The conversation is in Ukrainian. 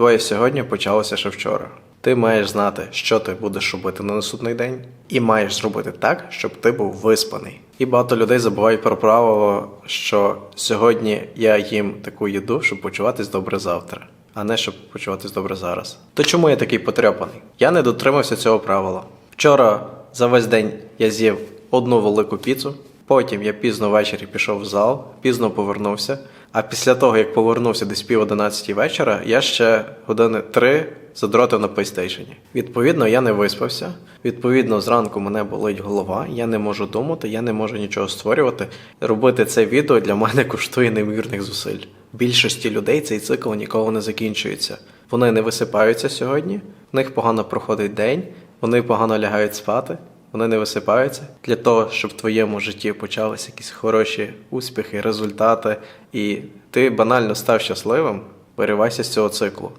Твоє сьогодні почалося ще вчора. Ти маєш знати, що ти будеш робити на наступний день, і маєш зробити так, щоб ти був виспаний. І багато людей забувають про правило, що сьогодні я їм таку їду, щоб почуватись добре завтра, а не щоб почуватись добре зараз. То чому я такий потряпаний? Я не дотримався цього правила. Вчора за весь день я з'їв одну велику піцу, потім я пізно ввечері пішов в зал, пізно повернувся. А після того, як повернувся десь пів одинадцятій вечора, я ще години три задротив на PlayStation. Відповідно, я не виспався. Відповідно, зранку мене болить голова, я не можу думати, я не можу нічого створювати. Робити це відео для мене коштує неймовірних зусиль. Більшості людей цей цикл ніколи не закінчується. Вони не висипаються сьогодні, в них погано проходить день, вони погано лягають спати. Вони не висипаються для того, щоб в твоєму житті почалися якісь хороші успіхи, результати, і ти банально став щасливим, виривайся з цього циклу.